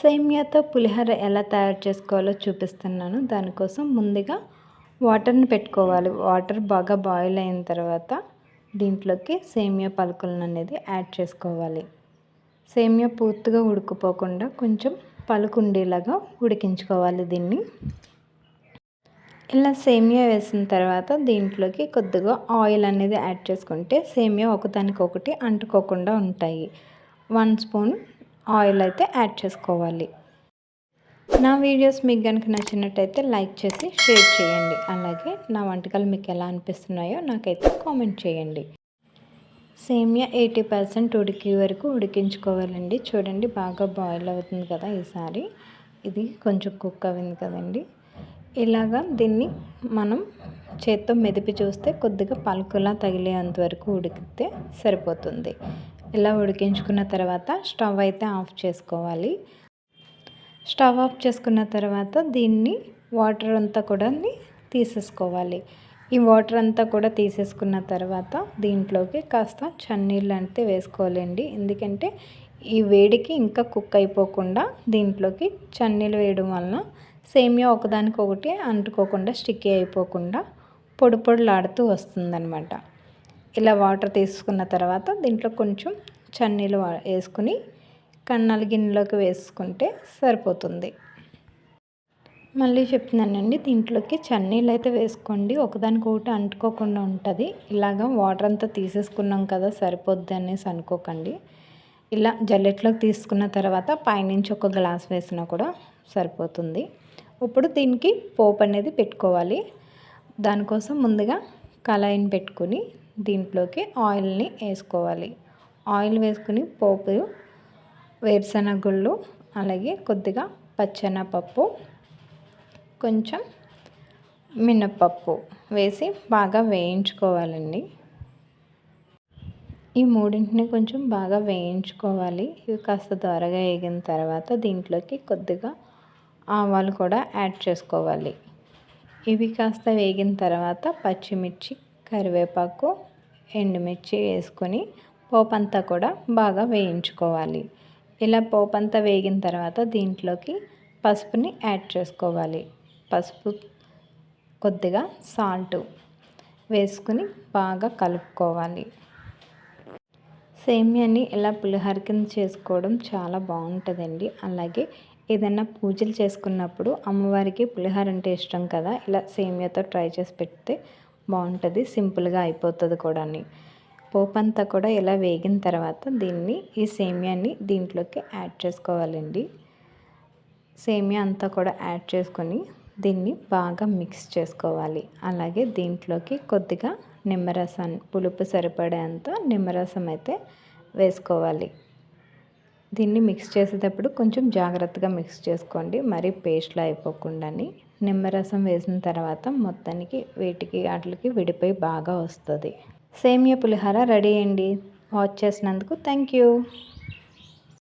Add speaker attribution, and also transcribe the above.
Speaker 1: సేమియాతో పులిహోర ఎలా తయారు చేసుకోవాలో చూపిస్తున్నాను. దానికోసం ముందుగా వాటర్ని పెట్టుకోవాలి. వాటర్ బాగా బాయిల్ అయిన తర్వాత దీంట్లోకి సేమియా పలుకులను అనేది యాడ్ చేసుకోవాలి. సేమియా పూర్తిగా ఉడికిపోకుండా కొంచెం పలుకుండేలాగా ఉడికించుకోవాలి దీన్ని. ఇలా సేమియా వేసిన తర్వాత దీంట్లోకి కొద్దిగా ఆయిల్ అనేది యాడ్ చేసుకుంటే సేమియా ఒకదానికొకటి అంటుకోకుండా ఉంటాయి. వన్ స్పూన్ ఆయిల్ అయితే యాడ్ చేసుకోవాలి. నా వీడియోస్ మీకు కనుక నచ్చినట్టయితే లైక్ చేసి షేర్ చేయండి. అలాగే నా వంటకాలు మీకు ఎలా అనిపిస్తున్నాయో నాకైతే కామెంట్ చేయండి. సేమియా ఎయిటీ పర్సెంట్ ఉడికి వరకు ఉడికించుకోవాలండి. చూడండి బాగా బాయిల్ అవుతుంది కదా ఈసారి. ఇది కొంచెం కుక్ అయింది కదండి. ఇలాగా దీన్ని మనం చేత్తో మెదిపి చూస్తే కొద్దిగా పలుకులా తగిలేంత వరకు ఉడికితే సరిపోతుంది. ఇలా ఉడికించుకున్న తర్వాత స్టవ్ అయితే ఆఫ్ చేసుకోవాలి. స్టవ్ ఆఫ్ చేసుకున్న తర్వాత దీన్ని వాటర్ అంతా కూడా తీసేసుకోవాలి. ఈ వాటర్ అంతా కూడా తీసేసుకున్న తర్వాత దీంట్లోకి కాస్త చన్నీళ్ళు అంటే వేసుకోవాలండి. ఎందుకంటే ఈ వేడికి ఇంకా కుక్ అయిపోకుండా దీంట్లోకి చన్నీళ్ళు వేయడం వలన సేమియా ఒకదానికొకటి అంటుకోకుండా స్టిక్కీ అయిపోకుండా పొడి పొడులాడుతూ వస్తుందన్నమాట. ఇలా వాటర్ తీసుకున్న తర్వాత దీంట్లో కొంచెం చన్నీలు వేసుకుని కన్నాల గిన్నెలోకి వేసుకుంటే సరిపోతుంది. మళ్ళీ చెప్తున్నానండి దీంట్లోకి చన్నీళ్ళు అయితే వేసుకోండి. ఒకదానికొకటి అంటుకోకుండా ఉంటుంది. ఇలాగ వాటర్ అంతా తీసేసుకున్నాం కదా సరిపోద్ది అనేసి అనుకోకండి. ఇలా జల్లెట్లోకి తీసుకున్న తర్వాత పైనుంచి ఒక గ్లాస్ వేసినా కూడా సరిపోతుంది. ఇప్పుడు దీనికి పోపు అనేది పెట్టుకోవాలి. దానికోసం ముందుగా కళాయిని పెట్టుకుని దీంట్లోకి ఆయిల్ని వేసుకోవాలి. ఆయిల్ వేసుకుని పోపు వేరుశనగుళ్ళు అలాగే కొద్దిగా పచ్చెనపప్పు కొంచెం మినప్పప్పు వేసి బాగా వేయించుకోవాలండి. ఈ మూడింటిని కొంచెం బాగా వేయించుకోవాలి. ఇవి కాస్త త్వరగా వేగిన తర్వాత దీంట్లోకి కొద్దిగా ఆవాలు కూడా యాడ్ చేసుకోవాలి. ఇవి కాస్త వేగిన తర్వాత పచ్చిమిర్చి కరివేపాకు ఎండుమిర్చి వేసుకొని పోపంతా కూడా బాగా వేయించుకోవాలి. ఇలా పోపంతా వేగిన తర్వాత దీంట్లోకి పసుపుని యాడ్ చేసుకోవాలి. పసుపు కొద్దిగా సాల్ట్ వేసుకుని బాగా కలుపుకోవాలి. సేమియాని ఇలా పులిహోర కింద చేసుకోవడం చాలా బాగుంటుందండి. అలాగే ఏదైనా పూజలు చేసుకున్నప్పుడు అమ్మవారికి పులిహోర అంటే ఇష్టం కదా ఇలా సేమియాతో ట్రై చేసి పెడితే బాగుంటుంది సింపుల్గా అయిపోతుంది కూడా పోపు అంతా కూడా ఇలా వేగిన తర్వాత దీన్ని ఈ సేమియాని దీంట్లోకి యాడ్ చేసుకోవాలండి. సేమియా అంతా కూడా యాడ్ చేసుకొని దీన్ని బాగా మిక్స్ చేసుకోవాలి. అలాగే దీంట్లోకి కొద్దిగా నిమ్మరసం పులుపు సరిపడేంత నిమ్మరసం అయితే వేసుకోవాలి. దీన్ని మిక్స్ చేసేటప్పుడు కొంచెం జాగ్రత్తగా మిక్స్ చేసుకోండి మరీ పేస్ట్లో అయిపోకుండా నిమ్మరసం వేసిన తర్వాత మొత్తానికి వీటికి వాటికి విడిపోయి బాగా వస్తుంది. సేమియా పులిహోర రెడీ అయ్యండి వాచ్ చేసినందుకు థ్యాంక్ యూ